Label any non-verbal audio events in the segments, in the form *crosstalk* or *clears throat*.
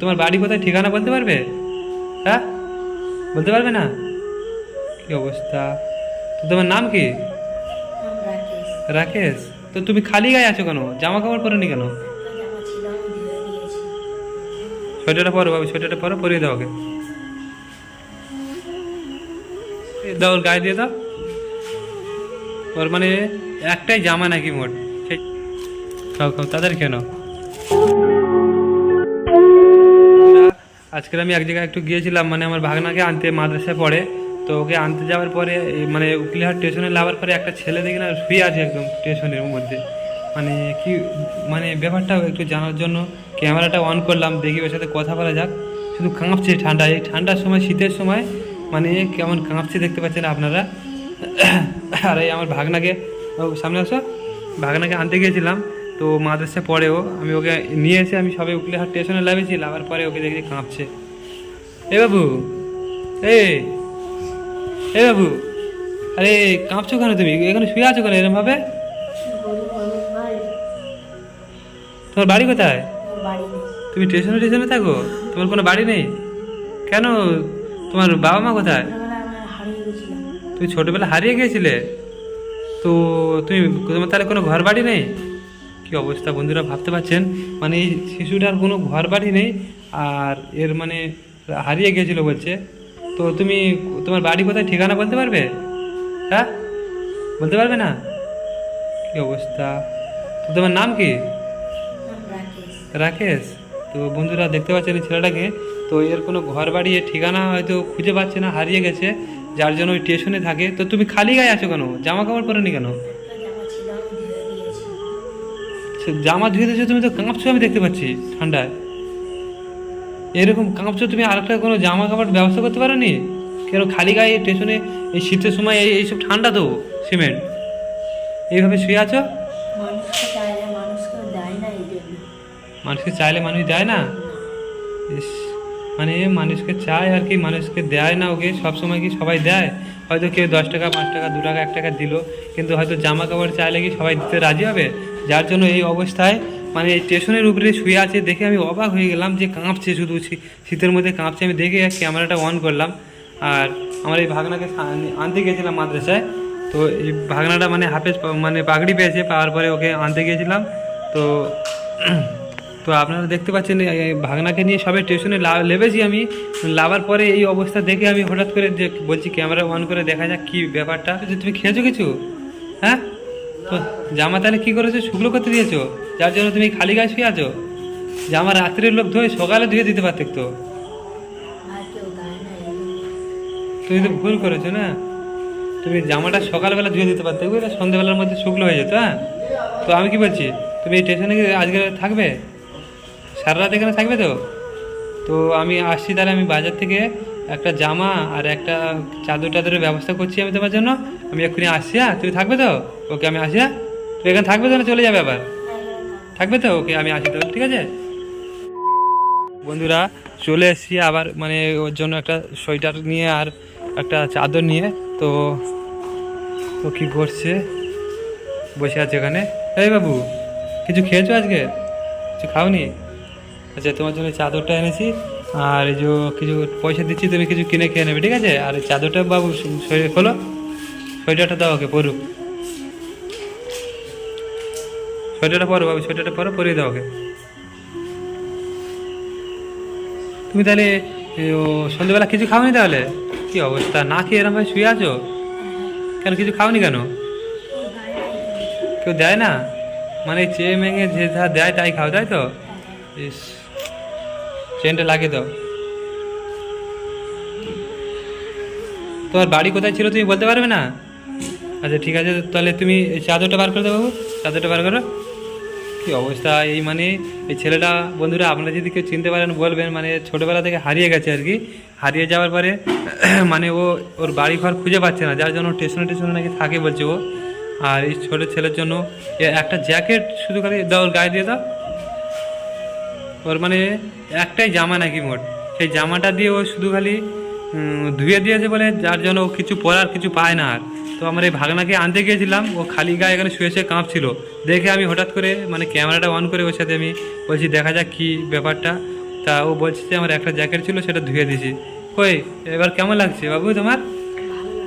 তোমার বাড়ি কোথায় ঠিকানা বলতে পারবে? হ্যাঁ? বলতে পারবে না? কি অবস্থা? তো তোমার নাম কি? রাকেশ। তো তুমি খালি গায়ে আছো কেন? জামা কাপড় কেন? ছিল আমি ধুয়ে সোয়েটারটা পরো বাবু, সোয়েটারটা পরো, পরিয়ে দাও ওকে। দাও, ওর গায়ে দিয়ে দাও। ওর মানে একটাই জামা নাকি মোট? খাও খাও, তাদের কেন আজকে আমি এক জায়গায় একটু গিয়েছিলাম মানে আমার ভাগনাকে আনতে মাদ্রাসায় পড়ে। তো ওকে আনতে যাওয়ার পরে মানে উকিলহাট স্টেশনে নামার পরে একটা ছেলে দেখি না, শুয়ে আছে একদম স্টেশনের মধ্যে। মানে কি মানে ব্যাপারটা একটু জানার জন্য ক্যামেরাটা অন করলাম, দেখি ওর সাথে কথা বলা যাক। শুধু কাঁপছে ঠান্ডা, এই ঠান্ডার সময়, শীতের সময় মানে কেমন কাঁপছে দেখতে পাচ্ছেন আপনারা। *coughs* আর এই আমার ভাগনাকে সামনে আসো। ভাগনাকে আনতে গিয়েছিলাম। তো মাদ্রাসায় পড়েও আমি ওকে নিয়ে এসে আমি সবে উকলিহাট স্টেশনে লাভেছি লাভার পরে ওকে দেখি কাঁপছে। এ বাবু এই এ বাবু, আরে কাঁপছো কেন তুমি? এখানে শুয়ে আছো কেন এরম ভাবে গরিব মানুষ ভাই তোমার বাড়ি কোথায়? তুমি স্টেশনে স্টেশনে থাকো, তোমার কোনো বাড়ি নেই? কেন? তোমার বাবা মা কোথায়? তুমি ছোটবেলা হারিয়ে গিয়েছিলে। তো তুমি তোমার তাহলে কোনো ঘর বাড়ি নেই? কি অবস্থা বন্ধুরা, ভাবতে পারছেন? মানে এই শিশুটার কোনো ঘর বাড়ি নেই আর এর মানে হারিয়ে গিয়েছিল বলছে। তো তুমি তোমার বাড়ি কোথায় ঠিকানা বলতে পারবে? হ্যাঁ? বলতে পারবে না? কি অবস্থা? তো তোমার নাম কি? রাকেশ। তো বন্ধুরা, দেখতে পাচ্ছেন এই ছেলেটাকে। তো এর কোনো ঘর বাড়ি ঠিকানা হয়তো খুঁজে পাচ্ছে না, হারিয়ে গেছে। যার জন্য ওই স্টেশনে থাকে। তো তুমি খালি গায়ে আছো কেন? জামা কাপড় পরে নি কেন? সে জামা ধুয়ে দিয়েছ তুমি তো কাঁপছো আমি দেখতে পাচ্ছি ঠান্ডায়। এরকম কাঁপছো তুমি আরেকটা কোনো জামা কাপড় ব্যবস্থা করতে পারো নি কেন খালি গায়ে স্টেশনে এই শীতের সময় এই এইসব ঠান্ডা তো সিমেন্ট। এইভাবে শুয়ে আছো? মানুষকে চাইলে মানুষ দেয় না? ইস মানে মানুষকে চায় আর কি মানুষকে দেয় না ওকে সবসময় কি সবাই দেয়? হয়তো কেউ দশ টাকা পাঁচ টাকা দু টাকা এক টাকা দিল কিন্তু হয়তো জামা কাপড় চাইলে কি সবাই দিতে রাজি হবে? যার জন্য এই অবস্থায় মানে স্টেশনের উপরে শুয়ে আছে দেখে আমি অবাক হয়ে গেলাম যে কাঁপছে শুধু শীতের মধ্যে কাঁপছে। আমি দেখে ক্যামেরাটা অন করলাম। আর আমার এই ভাগনাকে আনতে গিয়েছিলাম মাদ্রাসায়। তো এই ভাগনাটা মানে হাফেজ মানে পাগড়ি পেয়েছে পাওয়ার পরে ওকে আনতে গিয়েছিলাম। তো তো আপনারা দেখতে পাচ্ছেন ভাগনাকে নিয়ে সবে স্টেশনে লেবেছি আমি। লাভার পরে এই অবস্থা দেখে আমি হঠাৎ করে বলছি ক্যামেরা অন করে দেখা যাক কি ব্যাপারটা। তুমি খেয়েছো কিছু? হ্যাঁ? জামা তাহলে কী করেছ? শুকনো করতে দিয়েছ? যার জন্য তুমি খালি গায়ে শুয়ে আছো? জামা রাত্রের লোক ধুয়ে সকালে ধুয়ে দিতে পারতে তো। তুমি তো ভুল করেছ না? তুমি জামাটা সকালবেলা ধুয়ে দিতে পারতে বুঝলে? সন্ধ্যেবেলার মধ্যে শুকনো হয়ে যেত হ্যাঁ? তো আমি কি বলছি? তুমি এই স্টেশনে আজকে থাকবে? সারা রাত এখানে থাকবে তো? তো আমি আসছি তাহলে আমি বাজার থেকে একটা জামা আর একটা চাদর টাদরের ব্যবস্থা করছি আমি তোমার জন্য। আমি এক্ষুনি আসছি হ্যাঁ? তুমি থাকবে তো? ওকে, আমি আসি হ্যাঁ? তুমি এখানে থাকবে তো না? চলে যাবে আবার? থাকবে তো? ওকে, আমি আসি তো ঠিক আছে? বন্ধুরা, চলে এসেছি আবার মানে ওর জন্য একটা সোয়েটার নিয়ে আর একটা চাদর নিয়ে। তো, ও কী করছে? বসে আছে এখানে। এই বাবু, কিছু খেয়েছো আজকে? কিছু খাওনি? আচ্ছা তোমার জন্য চাদরটা এনেছি। আর এই যে কিছু পয়সা দিচ্ছি, তুমি কিছু কিনে খেয়ে নেবে, ঠিক আছে? আর চাদরটা বাবু শরীরে খোলো। সোয়েটারটা দাও ওকে, পরুক। সোয়েটারটা পরো বাবু, সোয়েটারটা পরো, পরিয়ে দাও ওকে। তুমি তাহলে ও, সন্ধ্যেবেলা কিছু খাওনি তাহলে? কি অবস্থা? না খেয়ে এরম ভাবে শুয়ে আছো? কেন কিছু খাওনি কেন? কেউ দেয় না? মানে চেয়ে মেঙে যে যা দেয় তাই খাও, তাই তো? ইস, চেনটা লাগিয়ে দাও। তোমার বাড়ি কোথায় ছিল তুমি বলতে পারবে না? আচ্ছা ঠিক আছে, তাহলে তুমি চাদরটা বার করে দেবো বাবু, চাদরটা বার করো। কি অবস্থা, এই মানে এই ছেলেটা, বন্ধুরা, আপনারা যদি কেউ চিনতে পারেন, বলবেন মানে ছোটোবেলা থেকে হারিয়ে গেছে আর কি। হারিয়ে যাওয়ার পরে *clears throat* মানে ও, ওর বাড়ি ঘর খুঁজে পাচ্ছে না, যার জন্য স্টেশনে টেশনে নাকি থাকে বলছে ও। আর এই ছোটো ছেলের জন্য একটা জ্যাকেট শুধু খালি দাও, ওর গায়ে দিয়ে দাও। ওর মানে একটাই জামা নাকি মোট, সেই জামাটা দিয়ে ও শুধু খালি ধুয়ে দিয়েছে বলে যার জন্য ও কিছু পরার কিছু পায় না আর। তো আমার এই ভাগনাকে আনতে গিয়েছিলাম, ও খালি গায়ে এখানে শুয়ে শুয়ে কাঁপছিল। দেখে আমি হঠাৎ করে মানে ক্যামেরাটা অন করে ওর সাথে আমি বলছি, দেখা যাক কী ব্যাপারটা। তা ও বলছে যে, আমার একটা জ্যাকেট ছিল, সেটা ধুয়ে দিয়েছি। কই, এবার কেমন লাগছে বাবু তোমার?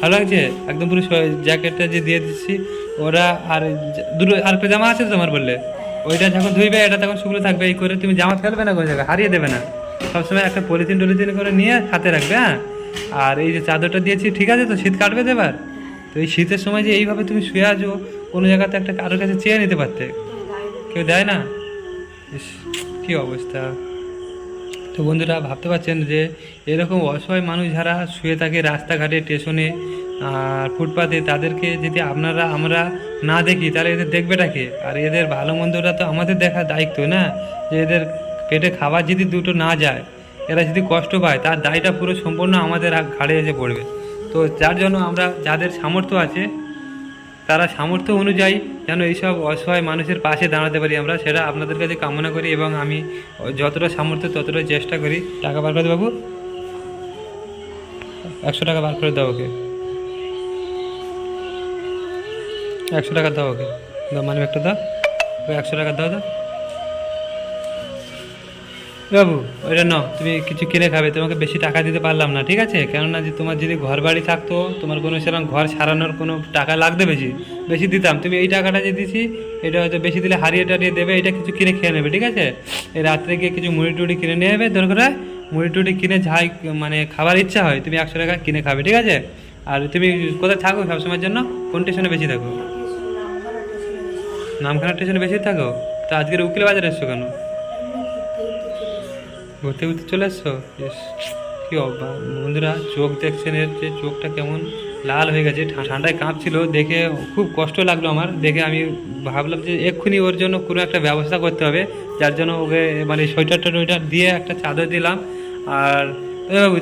ভালো লাগছে? একদম পুরো জ্যাকেটটা যে দিয়ে দিচ্ছি ওরা আর দুটো আর জামা আছে তোমার বললে? ওইটা যখন ধুইবে, এটা তখন শুকনো থাকবে, এই করে তুমি জামা ফেলবে না কোনো জায়গায়? হারিয়ে দেবে না। সবসময় একটা পলিথিন টলিথিন করে নিয়ে হাতে রাখবে হ্যাঁ? আর এই যে চাদরটা দিয়েছি, ঠিক আছে তো? শীত কাটবে তো এবার? তো এই শীতের সময় যে এইভাবে তুমি শুয়ে আছো, কোনো জায়গাতে একটা কারোর কাছে চেয়ে নিতে পারতে। কেউ দেয় না? ইস, কী অবস্থা। তো বন্ধুরা, ভাবতে পারছেন যে এরকম অসহায় মানুষ যারা শুয়ে থাকে রাস্তাঘাটে, স্টেশনে আর ফুটপাতে, তাদেরকে যদি আপনারা, আমরা না দেখি, তাহলে এদের দেখবেটাকে আর এদের ভালো মন্দটা তো আমাদের দেখার দায়িত্ব, না? যে এদের পেটে খাবার যদি দুটো না যায় এরা যদি কষ্ট পায়, তার দায়টা পুরো সম্পূর্ণ আমাদের ঘাড়ে এসে পড়বে। তো যার জন্য আমরা যাদের সামর্থ্য আছে, তারা সামর্থ্য অনুযায়ী যেন এইসব অসহায় মানুষের পাশে দাঁড়াতে পারি আমরা, সেটা আপনাদের কাছে কামনা করি এবং আমি যতটা সামর্থ্য ততটা চেষ্টা করি। টাকা বার করে দে বাবু? একশো টাকা বার করে দাও ওকে। একশো টাকা দাও ওকে। দাও মানে একটা দাও একশো টাকা দাও দাও। বাবু ওইটা নাও তুমি কিছু কিনে খাবে তোমাকে বেশি টাকা দিতে পারলাম না ঠিক আছে? কেননা যে তোমার যদি ঘর বাড়ি থাকতো তোমার কোনো সেরকম ঘর সারানোর কোনো টাকা লাগবে বেশি বেশি দিতাম। তুমি এই টাকাটা যে দিছি এটা হয়তো বেশি দিলে হারিয়ে টারিয়ে দেবে এটা কিছু কিনে খেয়ে নেবে ঠিক আছে? এই রাত্রে গিয়ে কিছু মুড়ি টুড়ি কিনে নিয়ে যাবে দরকার হয় মুড়ি টুড়ি কিনে যাই মানে খাবার ইচ্ছা হয় তুমি একশো টাকা কিনে খাবে ঠিক আছে? আর তুমি কোথায় থাকো সবসময়ের জন্য? কোন স্টেশনে বেশি থাকো। নামখানা স্টেশনে বেশি থাকো? তো আজকের উকিল বাজারে এসছো কেন? ঘুরতে ঘুরতে চলে এসছো? কি অবা, বন্ধুরা, চোখ দেখছেন এর যে চোখটা কেমন লাল হয়ে গেছে ঠান্ডায় কাঁপছিল, দেখে খুব কষ্ট লাগল আমার, দেখে আমি ভাবলাম যে এক্ষুনি ওর জন্য কোনো একটা ব্যবস্থা করতে হবে, যার জন্য ওকে মানে সোয়েটার টোয়েটার দিয়ে একটা চাদর দিলাম, আর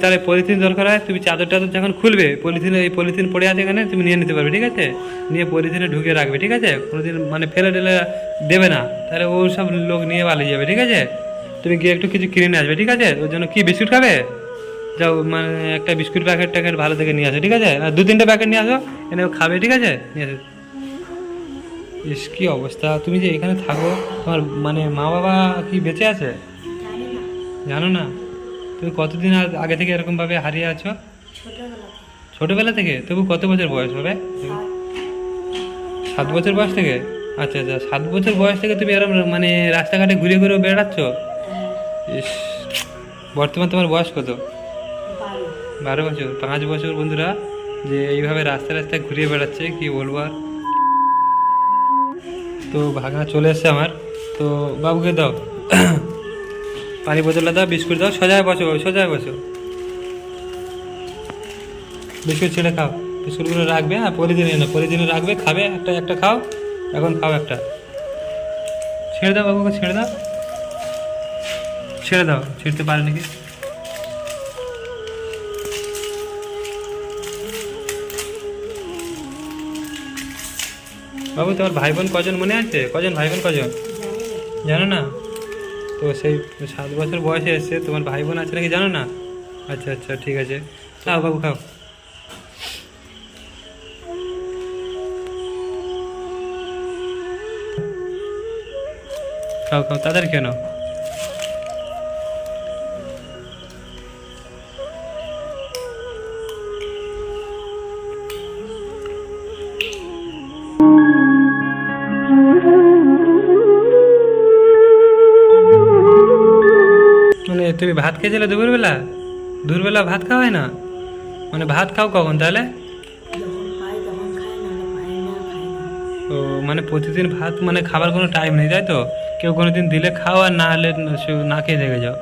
তাহলে পলিথিন দরকার হয়, তুমি চাদর টাদর যখন খুলবে, পলিথিন, এই পলিথিন পড়ে আছে এখানে, তুমি নিয়ে নিতে পারবে, ঠিক আছে? নিয়ে পলিথিনে ঢুকিয়ে রাখবে, ঠিক আছে? কোনোদিন মানে ফেলে টেলে দেবে না, তাহলে ও সব লোক নিয়ে পালিয়ে যাবে, ঠিক আছে? তুমি গিয়ে একটু কিছু কিনে নিয়ে আসবে, ঠিক আছে? ওর জন্য কি বিস্কুট খাবে? যাও মানে একটা বিস্কুট প্যাকেট ট্যাকেট ভালো থেকে নিয়ে আসো, ঠিক আছে? আর দু তিনটে প্যাকেট নিয়ে আসো, এনে খাবে, ঠিক আছে? নিয়ে আসো। ইস, কি অবস্থা। তুমি যে এখানে থাকো, তোমার মানে মা বাবা কি বেঁচে আছে? জানো না। তুমি কতদিন আগ- থেকে এরকমভাবে হারিয়ে আছো? ছোটোবেলা থেকে। তবু কত বছর বয়স হবে? সাত বছর বয়স থেকে? আচ্ছা আচ্ছা সাত বছর বয়স থেকে তুমি এরকম মানে রাস্তাঘাটে ঘুরে ঘুরে বেড়াচ্ছ? ইস বর্তমান তোমার বয়স কত? বারো। বছর। পাঁচ বছর বন্ধুরা যে এইভাবে রাস্তা রাস্তায় ঘুরিয়ে বেড়াচ্ছে কি বলব আর? তো ভাগনা চলে এসছে আমার। তো বাবুকে দাও। *coughs* পানি বোতলটা দাও বিস্কুট দাও সোজায় বসো সোজায় বসো। বিস্কুট ছেড়ে খাও। বিস্কুটগুলো রাখবে হ্যাঁ পলিথিনে না পলিথিনে রাখবে খাবে একটা একটা খাও এখন খাও একটা। ছেড়ে দাও বাবুকে ছেড়ে দাও। ছেড়ে দাও, ছিঁড়তে পারে নাকি? বাবু, তোমার ভাই বোন কজন মনে আছে? কজন ভাই বোন কজন? জানো না? তো সেই সাত বছর বয়সে এসছে তোমার ভাই বোন আছে নাকি জানো না? আচ্ছা আচ্ছা ঠিক আছে। খাও বাবু, খাও। খাও খাও, তাদের কেন? তুমি ভাত খেয়েছিলে দুপুরবেলা? দুপুরবেলা ভাত খাওয়া হয় না? মানে ভাত খাও কখন তাহলে? ও মানে প্রতিদিন ভাত মানে খাবার কোনো টাইম নেই, তাই তো? কেউ কোনো দিন দিলে খাও আর না হলে না খেয়ে থেকে যাও।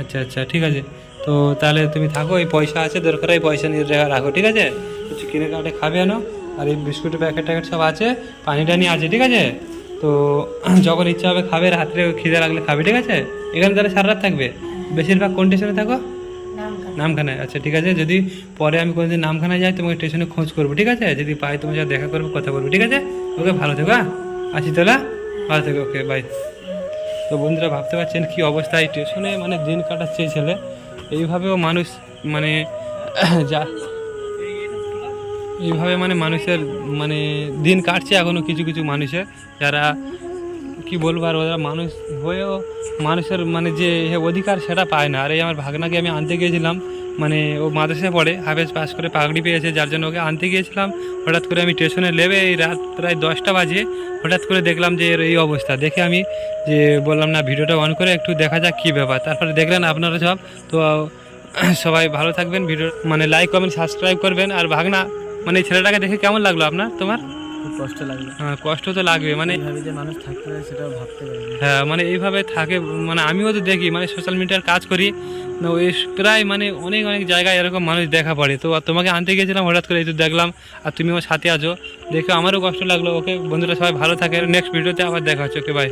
আচ্ছা আচ্ছা ঠিক আছে। তো তাহলে তুমি থাকো, এই পয়সা আছে, দরকার এই পয়সা নিয়ে রাখো ঠিক আছে? কিছু কিনে কাটে খাবে আনো, আর এই বিস্কুটের প্যাকেট ট্যাকেট সব আছে পানি টানি আছে ঠিক আছে? তো যখন ইচ্ছা হবে খাবে, রাত্রে খিদে লাগলে খাবে, ঠিক আছে? এখানে তাহলে সারা রাত থাকবে? বেশিরভাগ কোন স্টেশনে থাকো? নামখানায়। আচ্ছা ঠিক আছে যদি পরে আমি কোনোদিন নামখানায় যাই তোমাকে স্টেশনে খোঁজ করব ঠিক আছে? যদি পাই তোমার সাথে দেখা করব কথা বলব ঠিক আছে? ওকে ভালো থেকো হ্যাঁ? আসি তাহলে ভালো থেকো ওকে বাই তো বন্ধুরা ভাবতে পারছেন কি অবস্থা? এই স্টেশনে মানে দিন কাটাচ্ছে এই ছেলে। এইভাবেও মানুষ মানে *coughs* যা এইভাবে মানে মানুষের মানে দিন কাটছে এখনও কিছু কিছু মানুষের। যারা কি বলব আর ওরা মানুষ হয়েও মানুষের মানে যে অধিকার সেটা পায় না। আর এই আমার ভাগনাকে আমি আনতে গিয়েছিলাম মানে ও মাদ্রাসায় পড়ে, হাফেজ পাস করে পাগড়ি পেয়েছে, যার জন্য ওকে আনতে গিয়েছিলাম। হঠাৎ করে আমি স্টেশনে নেবে এই রাত প্রায় দশটা বাজে, হঠাৎ করে দেখলাম যে এর এই অবস্থা। দেখে আমি যে বললাম, না, ভিডিওটা অন করে একটু দেখা যাক কী ব্যাপার। তারপরে দেখলেন আপনারা সব। তো *clears throat* সবাই ভালো থাকবেন, ভিডিও মানে লাইক কমেন্ট সাবস্ক্রাইব করবেন। আর ভাগনা মানে ছেলেটাকে দেখে কেমন লাগল আপনার, তোমার? খুব কষ্ট লাগল। হ্যাঁ, কষ্ট তো লাগবে মানে এইভাবে যে মানুষ থাকতে পারে সেটাও ভাবতে পারিনি হ্যাঁ মানে এইভাবে থাকে মানে আমিও তো দেখি মানে সোশ্যাল মিডিয়ার কাজ করি না ওই প্রায় মানে অনেক অনেক জায়গায় এরকম মানুষ দেখা পড়ে। তো তোমাকে আনতে গিয়েছিলাম হঠাৎ করে এই তো দেখলাম আর তুমি আমার সাথে আছো। দেখে আমারও কষ্ট লাগল। ওকে বন্ধুরা সবাই ভালো থাকে নেক্সট ভিডিওতে আবার দেখা হচ্ছে। Okay bye